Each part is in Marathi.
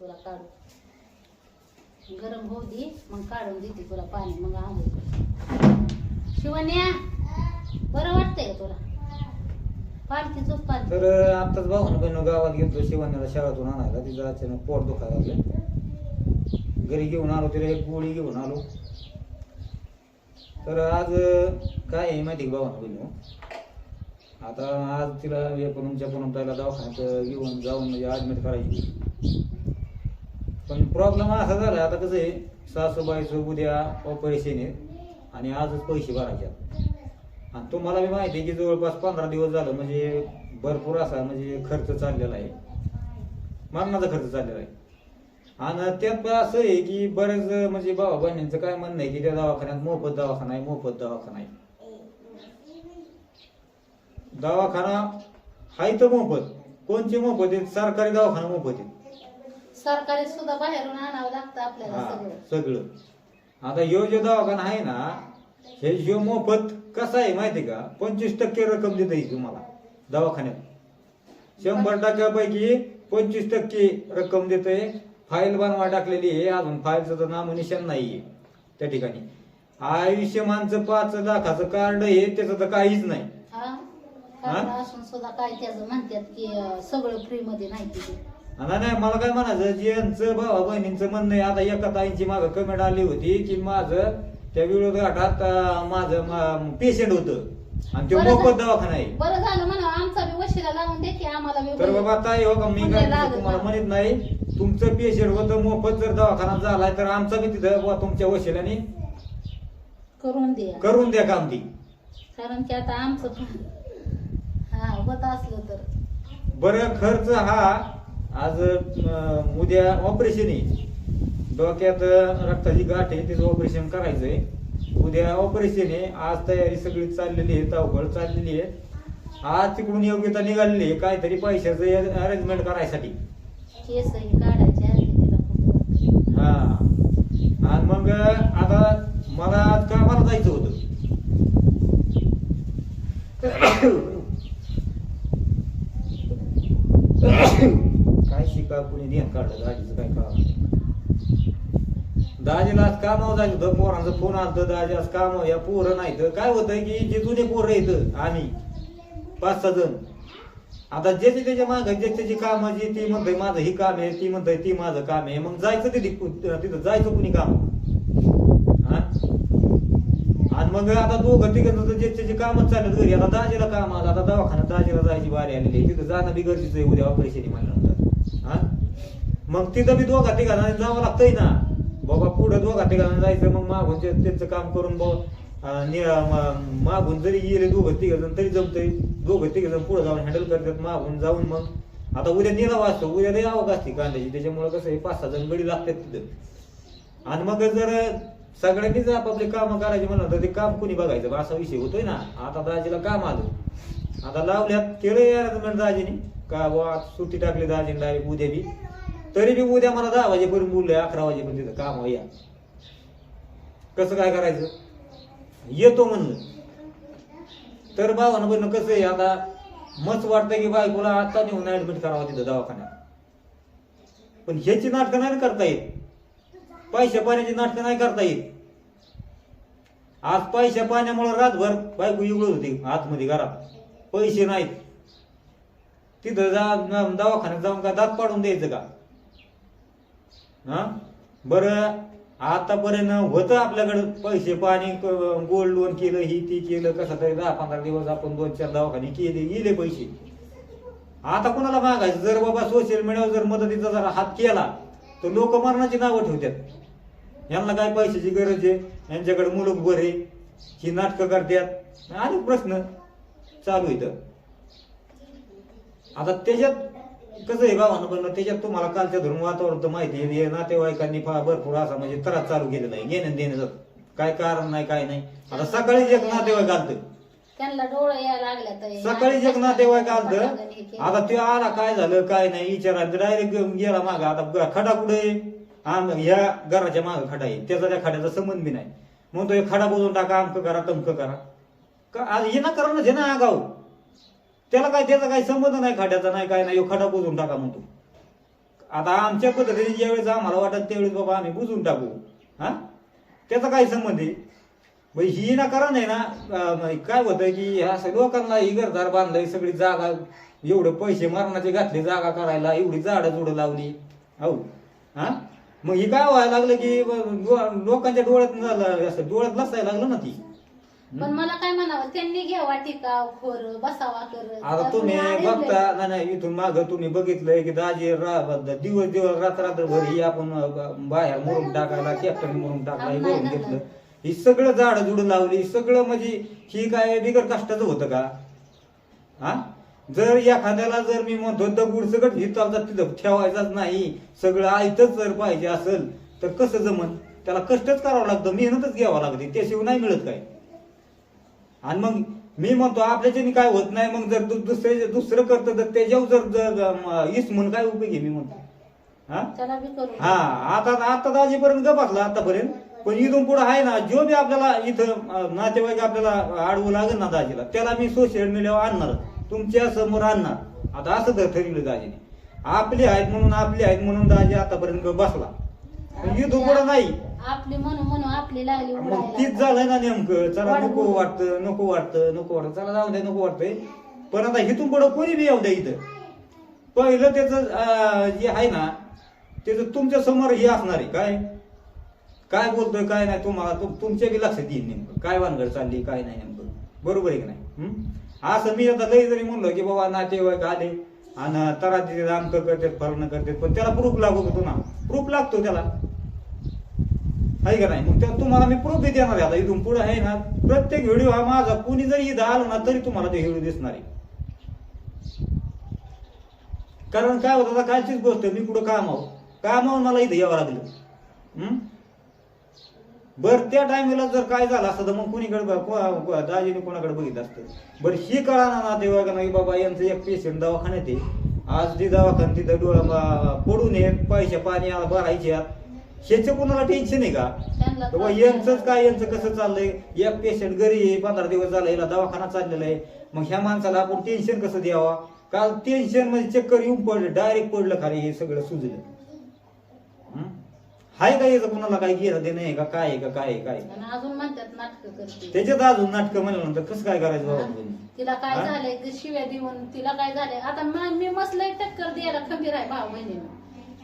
तुला काढू. गरम होऊ दे मग काढून देते तुला पाणी मग आंघोळ शिवण्या बरं वाटतंय का तुला? पालखी झोप पालखी. तर आताच भाऊन बहिण गावात गेलो शिवण्याला शाळेतून आणायला. तिचं अचानक पोट दुखायला लागलं घरी घेऊन आलो तिला एक गोळी घेऊन आलो. तर आज काय आहे माहिती का भावानं बहिण आता आज तिला एकोणच्या पुनमताईला दवाखान्यात घेऊन जाऊन म्हणजे ऍडमिट करायची. पण प्रॉब्लेम असा झाला आता कसं आहे सासूबाईचं उद्या ऑपरेशन आहे आणि आजच पैसे भरायचे. आहेत. आणि तुम्हाला बी माहिती आहे की जवळपास पंधरा दिवस झालं म्हणजे भरपूर असा म्हणजे खर्च चाललेला आहे. मरणाचा खर्च चाललेला आहे. आणि त्यात पण असं आहे की बरेच म्हणजे भावा बहिणींचं काय म्हणणं आहे की त्या दवाखान्यात मोफत दवाखाना आहे मोफत दवाखाना आहे. दवाखाना हाय तर मोफत कोणचे मोफत आहेत सरकारी दवाखाना मोफत आहेत सरकारी सुद्धा बाहेरून आणावं लागतं आपल्याला हा, सगळं. सगळं. आता ह्यो जो दवाखाना आहे ना हे ह्यो मोफत कसा आहे माहिती का? पंचवीस टक्के रक्कम देत तुम्हाला दवाखान्यात. शंभर टक्क्यापैकी पंचवीस टक्के रक्कम देते फाईल बनवा टाकलेली आहे अजून फाईलचं तर नामो निशाण नाहीये त्या ठिकाणी. आयुष्यमानचं पाच लाखाचं कार्ड आहे त्याचं तर काहीच नाही. हा कारण असून सुद्धा काय त्याचं म्हणतात की अं, सगळं फ्री मध्ये नाही तिथे आणि नाही मला काय म्हणायचं ज्यांचं भावा बहिणींचं म्हणणं आहे आता एका ताईंची मागं कमेंट आली होती की माझं त्या विरोध गटात माझं पेशंट होतं. आणि ते बरं मोफत झालं. दवाखाना आहे. बरं झालं म्हणा आमचा बी वशिला लावून दे की आम्हाला बी तर बाबा ताई हो का मी काय तुम्हाला नाही. म्हणत नाही तुमचं पेशंट होतं मोफत जर दवाखाना झालाय तर आमचा बी तिथं बुवा तुमच्या वशिलाने करून द्या. करून द्या काम ती. कारण की आता आमचं पण हा होत असलं तर. बरं खर्च हा आज उद्या ऑपरेशन आहे. डोक्यात रक्ताची गाठ आहे त्याचं ऑपरेशन करायचंय. उद्या ऑपरेशन आहे. आज तयारी सगळी चाललेली आहे धावपळ चाललेली आहे. आज तिकडून योग्यता निघालेली आहे. काहीतरी पैशाचं अरेंजमेंट करायसाठी. केसही काढायचे आहे तिला खूप हा. आणि मग आता मला आज कामाला जायचं होतं. काय कुणी ध्यान काढलं दाजीचं काय कळा दाजीला आज कामावर जायचं होतं पोरांचा फोन आलतं दाजी आज काम या पोरं नाही तर काय होतंय की जे जुने पोरं येतं आम्ही पाच सहा जण. आता ज्याचे त्याच्या माग जे त्याची काम जी ती म्हणतोय माझं ही काम आहे ती म्हणतोय ती माझं काम आहे. मग जायचं तिथे तिथं जायचं कुणी काम? हा? आणि मग आता दोघं तिघं जे त्याची कामच चालत घरी आता दाजीला काम आलं आता दवाखान्यात दाजीला जायची बारी आलेली तिथं जाणं बी गरजेचं आहे उद्या ऑपरेशन म्हणल्यानंतर मग तिथं बी दोघा तिघांना जावं लागतंय ना. बाबा पुढं दोघा तिघांना जायचं मग मागून ते- त्यांचं काम करून बाबा मागून जरी गेले दोघं तिघ जण तरी जमतंय. दोघं तिघ जण पुढे जाऊन हँडल करतात मागून जाऊन मग. आता उद्या निलाव असतो उद्या लय आवक असते कांद्याची त्याच्यामुळे कसं आहे पाच सहा जण गडी लागतात तिथं. आणि मग जर सगळ्यांनी जर आपापली कामं करायची म्हणलं तर ते काम कुणी बघायचं? बा असा विषय होतोय ना. आता दाजीला काम आलं. आता लावल्यात केलं यार दाजीने. का बुवा सुट्टी टाकली दाजीने डायरेक्ट उद्या बी. तरी बी उद्या मला दहा वाजेपर्यंत बोललोय अकरा वाजेपर्यंत तिथं काम या. कसं काय करायचं? येतो म्हणलं. तर भावानं बरं कसं आहे आता? मस्त वाटतं की बायकोला आता नेऊन ऍडमिट करावं तिथं दवाखान्यात. पण ह्याची नाटकं नाही करता येत. पैशा पाण्याची नाटकं नाही करता येत. आज पैशा पाण्यामुळे रातभर बायको इवळत होती आतमध्ये घरात. पैसे नाहीत. तिथं जा दवाखान्यात जाऊन का दात पाडून द्यायचं का? हा? बरं आतापर्यंत होतं आपल्याकडं पैसे पाणी गोल्ड लोन केलं ही ती केलं कसं तरी दहा पंधरा दिवस आपण दोन चार दवाखाने केले गेले पैसे. आता कोणाला मागायचं? जर बाबा सोशल मीडियावर जर मदतीचा जरा हात केला तर लोक मरणाची नावं ठेवतात. यांना काय पैशाची गरज आहे? यांच्याकडे मुलूक बरे ही नाटकं करतात. आणि प्रश्न चालू इथं आता त्याच्यात कसं आहे बाबांना पण त्याच्यात तुम्हाला कालच्या धरून वातावरण तर माहिती आहे नातेवाईकांनी फार भरपूर असा म्हणजे त्रास चालू केलेला आहे. घेणं देण्याचं काय कारण नाही काय नाही. आता सकाळीच एक नातेवाईक आलतं. त्यांना डोळे यायला लागल्या तर सकाळीच एक नातेवाईक आलतं. आता ते आला काय झालं काय नाही विचारायला डायरेक्ट गेला माग. आता खडा कुठे आम ह्या घराच्या माग खडा आहे. त्याचा त्या खड्याचा संबंध बी नाही. म्हणतो हे खडा बोलून टाका अमक करा तमक करा. का आज हे ना करा ना आगाव त्याला काय त्याचा काही संबंध नाही खड्याचा नाही काय नाही खडा बुजून टाका म्हणतो. आता आमच्या पद्धतीने ज्यावेळेस आम्हाला वाटत त्यावेळेस बाबा आम्ही बुजून टाकू. हा? त्याचा काय संबंध आहे? मग ही ना कारण नाही ना काय होतं की असं लोकांना ही घरदार बांधलंय सगळी जागा एवढे पैसे मरणाचे घातले जागा करायला एवढी झाडं जुडं लावली. हो? हा? मग ही काय व्हायला लागलं की लोकांच्या डोळ्यात झालं असं डोळ्यात लसायला लागलं ना ती. पण मला काय म्हणावं त्यांनी घ्यावा टिकाव खोर बसावा कर आता तुम्ही बघता नाही, नाही इथून माग तुम्ही बघितलंय की दाजी रा- दिवस दिवस रात्र रात्रभर ही आपण अं, बाहेर मुरुम टाकायला कॅप्टन मुरुम टाकला हे करून घेतलं. ही सगळं झाड जुड लावली सगळं म्हणजे ही काय बिगर कष्टाचं होतं का? हा? जर एखाद्याला जर मी म्हणतो दगड सगळं हितावता तिथं ठेवायचाच नाही सगळं आयतच जर पाहिजे असेल तर कसं जमन? त्याला कष्टच करावं लागतं मेहनतच घ्यावं लागते त्याशिवाय नाही मिळत काय? आणि मग मी म्हणतो आपल्याच्याने काय होत नाही मग जर दुसरे दुसरं करतं तर त्याच्यावर जर- इस म्हणून काय उपयोग आहे मी म्हणतो. हा? हा आता आता दाजीपर्यंत गप बसला आतापर्यंत. पण इथून पुढे आहे ना जो बी आपल्याला इथं नातेवाईक आपल्याला अडवू लागेल ना दाजीला त्याला मी सोशल मीडियावर आणणार. तुमच्यासमोर आणणार. आता असं तर ठरवलं दाजीने. आपले आहेत म्हणून आपले आहेत म्हणून दाजी आतापर्यंत बसला. पण इथून पुढे नाही. आपली म्हणून म्हणून आपली लागली मग उडायला. तीच झालंय ना नेमकं. चला वाढ नको. वाटतं नको वाटतं नको वाटतं. चला जाऊ दे नको वाटतंय. पण आता इथून पुढं कोणी बी येऊ द्या इथं. पहिलं त्याचं जे आहे ना त्याचं तुमच्यासमोर हे असणार आहे काय? काय बोलतोय काय नाही तुम्हाला तुम- तुमच्या बी लक्षात येईल नेमकं. काय वानगड चालली काय नाही नेमकं. बरोबर आहे की नाही? हं? असं मी आता लई जरी म्हणलो की बाबा नातेवाईक आले आणि तरा तिथे आमकं करतात फरणं करतात पण त्याला प्रूफ लागू होतो ना. प्रूफ लागतो त्याला. आहे का नाही? मग त्या- तुम्हाला मी प्रूफ बी देणार आहे आता इथून पुढे आहे ना प्रत्येक व्हिडिओ हा माझा कोणी जरी इथं आलो ना तरी तुम्हाला ते व्हिडिओ दिसणार आहे. कारण काय होतं आता कालचीच गोष्ट मी कुठं काम कामावर मला इथं यावं लागलं. बर त्या टायमेला जर काय झालं असतं तर मग कुणीकडे दाजीने कोणाकडे बघितलं असतं? बरं ही कळा ना तेव्हा का नाही बाबा यांचं एक पेशंट दवाखान्यात आहे. आज ती दवाखान्यात तिथं डोळा पडून येत पैसे पाणी आला भरायचे ह्याचं कोणाला टेन्शन आहे का? त्यांना बाबा यांचंच काय यांचं कसं चाललंय? एक पेशंट घरी आहे पंधरा दिवस झाला याला दवाखाना चाललेला आहे. मग ह्या माणसाला आपण टेन्शन कसं द्यावा? काल टेन्शन म्हणजे चक्कर येऊन पडलं डायरेक्ट पडलं खाली हे सगळं सुजलं. हं? हाय का याचं कोणाला काय घेणं देणं आहे का? काय आहे का? काय आहे? काय आहे? आणि अजून म्हणतात नाटक करते त्याच्यात अजून नाटकं म्हणल्यानंतर कसं काय करायचं बाबा तुम्ही? तिला काय हा? झालंय? शिव्या देऊन तिला काय झालंय? आता म- मी मसलंय टक्कर द्यायला खंबीर आहे भाऊ बहिणीनं.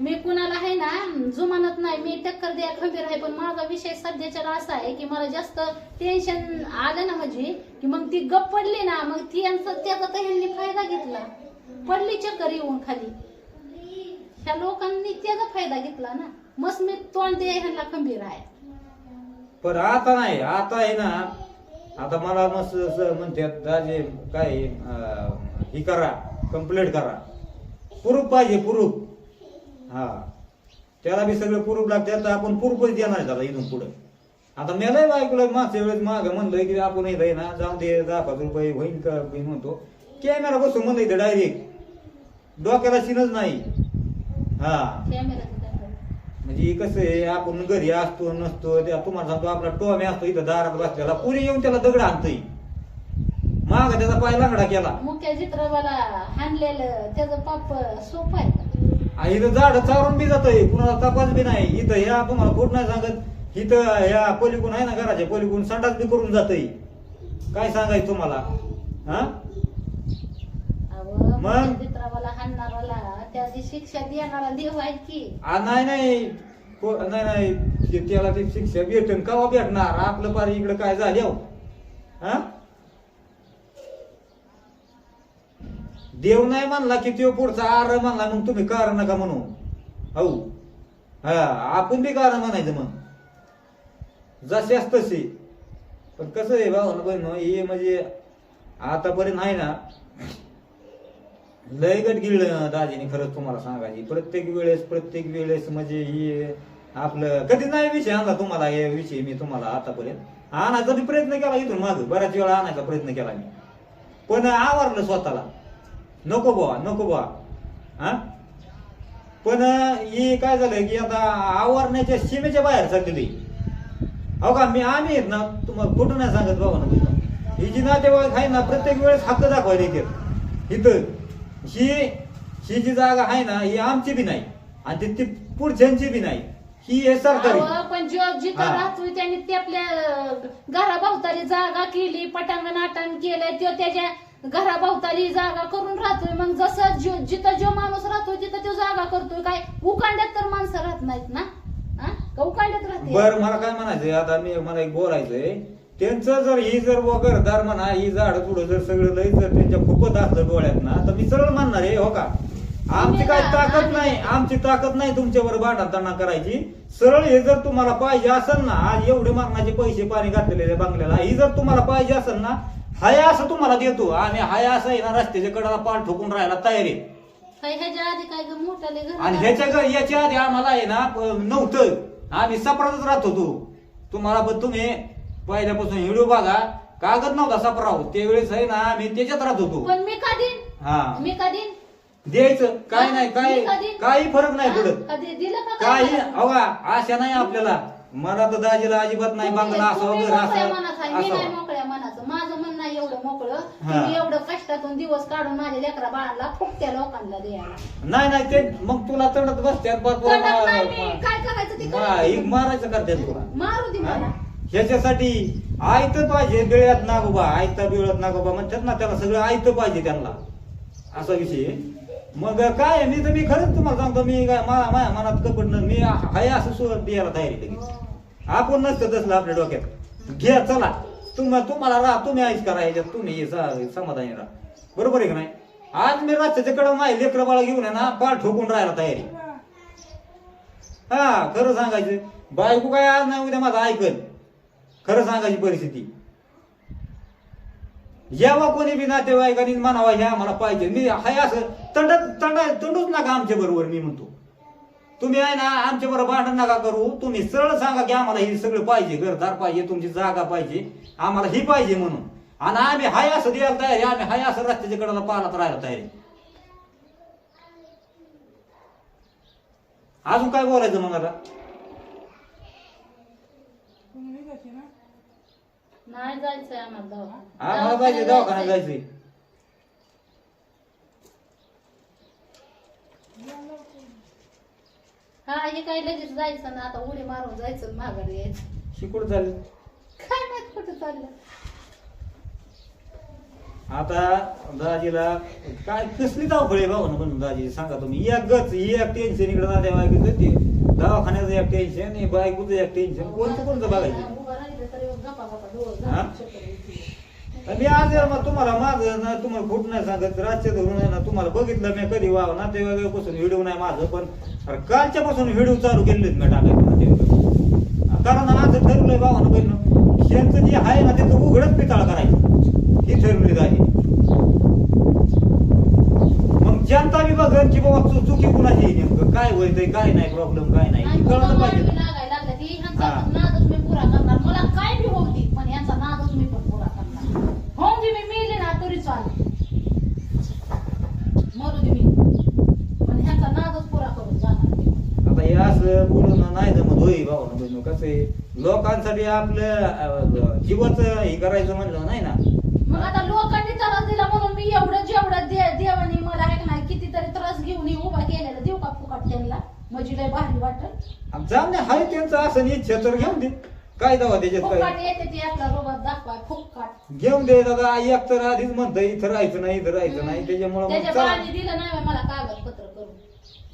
मी कुणाला आहे ना जुमानत नाही मी टक्कर द्यायला खंबीर आहे पण माझा विषय सध्याच्याला असा आहे की मला जास्त टेन्शन आलं ना म्हणजे की मग ती गप पडली ना मग ती यांचं त्याचा तर ह्यांनी फायदा घेतला. पडली चक्कर येऊन खाली. ह्या लोकांनी त्याचा फायदा घेतला ना. मस्त मी तोंड द्याय ह्यांना खंबीर आहे. पण आता नाही आता आहे ना आता मला मस्त असं म्हणतात दाजे काय अं, करा कंप्लेंट करा. प्रूफ पाहिजे प्रूफ हा. त्याला बी सगळं प्रूफ लागतात तर आपण प्रूफच देणार त्याला इथून पुढे. आता मेलाय बायकोला मागच्या वेळेस माग म्हणलंय की आपण आहे ना जाऊ दे दहा पाच रुपये होईन का मी म्हणतो. कॅमेरा बसून म्हणलं इथं डायरेक्ट डोक्याला शिनच नाही. हा. कॅमेरा म्हणजे कसं आहे आपण घरी असतो नसतो त्या तुम्हाला सांगतो आपला टोम्या असतो इथं दारात बसलेला. पुरी येऊन त्याला दगड आणतोय. माग त्याचा पाय लांगडा केला. मुख्य चित्रवाला हाणलेलं त्याचं पाप सोपं आहे. इथं झाड चारून बी जातोय कुणाला तपास बी नाही. इथं ह्या तुम्हाला खोट नाही सांगत. इथं ह्या पलीकडून आहे ना घराच्या पलीकडून संडास बी करून जातोय काय सांगायचं तुम्हाला? हा? मग? शिक्षा देणारा देव आहे की. आ, नाही नाही. को- नाही नाही. त्याला ते शिक्षा भेटन कवा भेटणार? आपलं पार इकडं काय झाले? हो? देव नाही म्हणला की तो पुढचा आर म्हणला मग तुम्ही कारण नका म्हणू. हो. हा आपण बी कारण म्हणायचं मग. जशाच तशी पण कसं आहे भाऊ बहिण हे म्हणजे आतापर्यंत आहे ना लय गट गिळलं दाजीने खरंच तुम्हाला सांगायची. प्रत्येक वेळेस प्रत्येक वेळेस म्हणजे हे आपलं कधी नाही विषय आणला तुम्हाला हे विषय मी तुम्हाला आतापर्यंत. आणायचा बी प्रयत्न केला इथून माग. बऱ्याच वेळा आणायचा प्रयत्न केला मी. पण आवरलं स्वतःला. नको बुवा नको बुवा. हा? पण हे काय झालं की आता आवरण्याच्या सीमेच्या बाहेर चाललेली. हो का मी आम्ही आहेत ना तुम्हाला खोटं नाही सांगत बाबा ना ही जी नातेवाईक आहे ना प्रत्येक वेळेस हक्क दाखवायला येतात इथं ही ही जी जागा आहे ना ही आमची बी नाही. आणि ते- पुढच्यांची बी नाही. ही आहे सरकारी. अहो, पण जो जिथं हा. राहतोय त्यांनी ते आपल्या घराभोवताली जागा केली पटांगण आटण केलंय तो त्याच्या घराभोवताली जागा करून राहतोय. मग जसं जिथं जो माणूस राहतोय तिथं तो जागा करतोय. काय उकांड्यात तर माणसं राहत नाहीत ना? का उकांड्यात राहते? बर मला काय म्हणायचंय? आता मी मला एक बोलायचंय त्यांचं जर ही जर वगैरदार म्हणा ही झाड पुढं जर सगळं लई जर त्यांच्या खूपच असलं डोळ्यात ना तर मी सरळ म्हणणार आहे हो का? आमची काय ताकद नाही. आमची ताकद नाही तुमच्यावर भांडणताना करायची. सरळ हे जर तुम्हाला पाहिजे असेल ना आज एवढे मागण्याचे पैसे पाणी घातलेले बंगल्याला ही जर तुम्हाला पाहिजे असेल ना हाय असं तुम्हाला देतो. आम्ही हाय असं आहे ना रस्त्याच्या कडाला पाठ ठोकून राहायला तयार आहे. काय ह्याच्या आधी काय ग? मोठाले घर आणि ह्याच्या घ- याच्या आधी आम्हाला आहे ना प- नव्हतं. आम्ही सपरातच राहत होतो. तुम्हाला पण तुम्ही पहिल्यापासून व्हिडिओ बघा. कागद नव्हता सपराव. त्यावेळेस आहे ना आम्ही त्याच्यात राहत होतो. पण मी का देईन? हा. मी का देईन? द्यायचं. काय नाही काय कधी- काही फरक नाही? पडत. कधी दिलं का काही अवा आशा नाही आपल्याला. मला तर दाजीला अजिबात नाही बांगला असावं तुम्ही घर मोकळ्या असावं मनाचा आहे, मी नाही असावं मोकळ्या मनाचं माझं मन नाही एवढं मोकळं हा. तुम्ही एवढं कष्टातून दिवस काढून माझ्या लेकरा बाळाला फुकत्या लोकांना द्यायला. नाही नाही ते मग तुला तडत बसत्यात नाही मी, काय करायचं ते मा- करायचं. एक मारायचं करतात तुला. मारू दे हा? मला. ह्याच्यासाठी आयत पाहिजे बिळ्यात नागोबा. आयता बिळत नागोबा म्हणतात ना त्याला सगळं आयत पाहिजे त्यांना. असा विषय आहे. मग काय मी तर मी खरंच तुम्हाला सांगतो मी काय मा- माझ्या मनात कपड न मी हाय असं सुरुवात द्यायला तयारी लगेच आपण नसतं तसलं आपल्या डोक्यात. घ्या चला. तुम्हाला तुम्हाला राहा तुम्ही आईच करा ह्याच्यात तुम्ही हे समाधानी राहा. बरोबर आहे का नाही? आज मी रस्त्याच्या कडे माझे लेकरं बाळा घेऊन आहे ना पार ठोकून राहायला तयारी हा खरं सांगायचं. बायको काय आज नाही उद्या माझं ऐकल. खरं सांगायची परिस्थिती. जेव्हा कोणी बी नातेवाईकांनी म्हणावा हे आम्हाला पाहिजे. मी हाय असं तंड तंड तंडूच नका आमच्या बरोबर मी म्हणतो. तुम्ही आहे ना आमच्या बरोबर भांडण नका करू. तुम्ही सरळ सांगा की आम्हाला हे सगळं पाहिजे घरदार पाहिजे तुमची जागा पाहिजे. आम्हाला ही पाहिजे म्हणून. आणि आम्ही हाय असं द्यायला तयार आहे आम्ही हाय असं रस्त्याच्या कडेला पाहत राहायला तयार आहे. अजून काय बोलायचं मग आता? नाही जायचंय आम्हाला दवाखान्यात. आम्हाला पाहिजे दवाखान्यात जायचंय. हा हे काय लगेच जायचं ना आता उडी मारून जायचं माघारी यायचं. शिकूड झाली काय माहीत कुठं चाललं. आता दाजीला काय कसली धावपळ आहे भाऊ म्हणून दाजी सांगा तुम्ही. एक गच ही एक टेन्शन इकडे नात्या बायकोचं ते. दवाखान्याचं एक टेन्शन बायकोचं एक टेन्शन कोणतं कोणतं बघायचं? उभं राहिलं तरी गप्पा गप्पा डोळं हा? झाकून चक्कर येते. आणि मी आज मग तुम्हाला माझं ना तुम्हाला खोट नाही सांगत रातच्या धरून आहे ना तुम्हाला बघितलं मी कधी वाव ना ते पासून व्हिडिओ नाही माझं पण. कालच्या पासून व्हिडिओ चालू केलेत मी टाकायचं ना कारण आज ठरलंय भावानं बहिण यांचं जे आहे ना त्याचं उघडच पिताळ करायचं. ही ठरलेली आहे. मग जनता बी की बाबा चु- चुकी कुणाची नेमकं? काय होतंय काय नाही प्रॉब्लेम काय नाही? कळलं पाहिजे मारवी लागायला लागल्या ती ह्यांचा हा. नादच मी पुरा करणार मला काय बी होती पण यांचा नादच मी पण पुरा करणार हो दे मी मेले ना तरी चालेल मरू दे मी पण ह्यांचा नादच पुरा करून जाणार मी. आता हे असं बोलून नाही जमत होई भाऊ बहिण कसं आहे लोकांसाठी आपलं जीवाचं हे करायचं म्हणलं नाही ना. मग आता लोकांनी त्रास दिला म्हणून मी एवढं जेवढं दे- देवाने मला आहे नाही कितीतरी त्रास घेऊन हे उभा केलेला देऊ का फुकट त्यांना म्हणजे लय भारी वाटत. आणि जाऊ दे हाय त्यांचं असं इच्छा तर घेऊन दे. काय दवा त्याच्यात फुकट काय येते ती आपला रोबात दाखवाय फुकट. घेऊन दे दादा एक तर आधीच म्हणतं इथं राहायचं नाही इथं राहायचं नाही त्याच्यामुळं त्याच्या. बाळाने दिलं नाही मला कागदपत्र.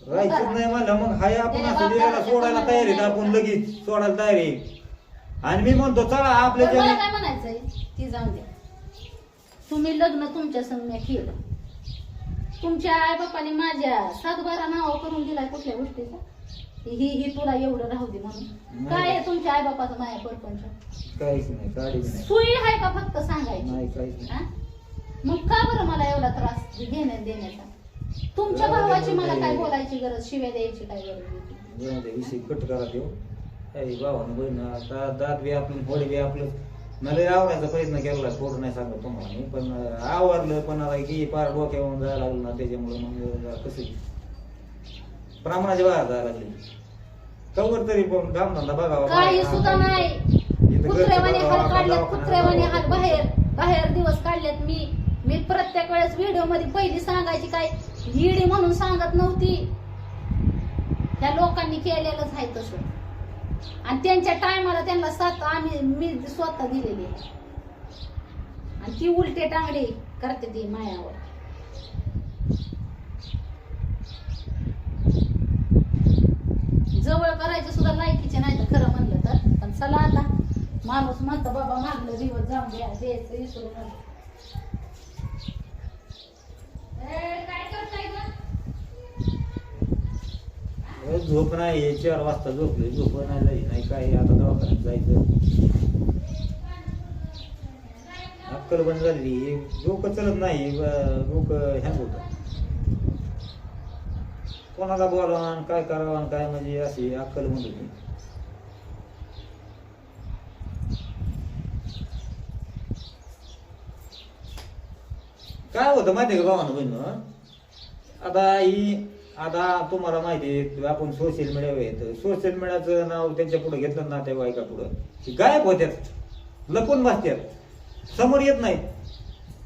राहायचंच नाही म्हणलं मग हाय आपण असं बापाला सोडायला तयार आहे आपण लगेच सोडायला तयार आहे. आणि मी म्हणतो चला आपल्या पण मला ज्याने- काय म्हणायचंय? ती जाऊन द्या तुम्ही लग्न तुमच्या संग केलं. तुमच्या आई बापाने माझ्या सातबारा नाव करून दिलाय कुठल्या गोष्टीचा? ही ही तुला एवढं राहू दे म्हणून. काय आहे तुमच्या आई बापाचं माया परपंच? काहीच नाही काढीच नाही. सुई आहे का फक्त सांगायची? नाही काहीच नाही. हा? मग का बरं मला एवढा त्रास घेण्यात देण्याचा तुमच्या भावाची मला काय बोलायची गरज? शिव्या द्यायची काय गरज होती? जाऊ दे, विषय कट करा देऊ. काही भावानं बहिण आता दात बी आपलं फोडी बी आपलं. मला आवडायचा प्रयत्न केला फोड नाही सांगत तुम्हाला मी पण अं, आवरलं पण आता की पार डोक्यावरून जायला लागलं ना त्याच्यामुळे मग कसं प्रमाणाच्या बाहेर जायला लागली. कवर तरी पण कामधंदा बघावा काही सुद्धा नाही. इथं कुत्र्यावाने घरचं हाल बघावं, काढलेत दवाखान्यात कुत्र्यावाने बघावं. हाल बाहेर बाहेर दिवस काढलेत. मी मी प्रत्येक वेळेस व्हिडिओमध्ये पहिली सांगायची काय हिडी म्हणून सांगत नव्हती. त्या लोकांनी केलेलंच आहे तसं. आणि त्यांच्या टायमाला त्यांना साथ आम्ही मी स्वतः दिलेली आहे. आणि ती उलटे टांगडे करते ती मायावर. जवळ करायचं सुद्धा लायकीचे नाही तर खरं म्हणलं तर. पण चला आता. माणूस म्हणतो बाबा मागलं दिवस जाऊन द्या द्यायचं विसरू नका ए, काय करताय गं? अरे झोप नाही चार वाजता झोपले झोप नाही नाही काय आता दवाखान्यात जायचं. अक्कल बंद झाली डोकं चलत नाही लोक डोकं हँग होत. कोणाला बोलावा आणि काय करावा आणि काय म्हणजे अशी अक्कल बंद होती. काय होतं माहितीये का भावानं बहिण आता ही आता तुम्हाला माहिती आहे आपण सोशल मीडियावर येतं सोशल मीडियाचं नाव त्यांच्या पुढे घेतलं ना त्या बायका पुढं की गायब होत्यात लपून बसत्यात समोर येत नाहीत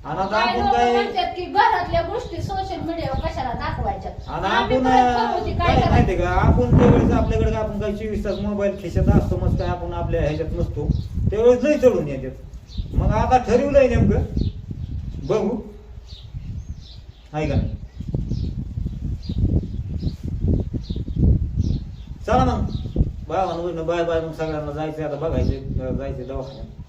आणि आता काय आपण लोकं काय म्हणतात की घरातल्या गोष्टी सोशल मीडियावर कशाला दाखवायच्या आणि आम्ही आपण परत करू ती, काय काय करायचं? माहितीये का आपण त्यावेळेस आपल्याकडे आपण काही चोवीस तास मोबाईल खिशात असतो मग काय आपण आपल्या ह्याच्यात नसतो त्यावेळेस लई चढून येतात मग आता ठरवलंय नेमकं बघू आहे का नाही? चला मग. बाय म्हणून बाय बाय मग सगळ्यांना जायचं आता बघायचं जायचं दवाखान्यात.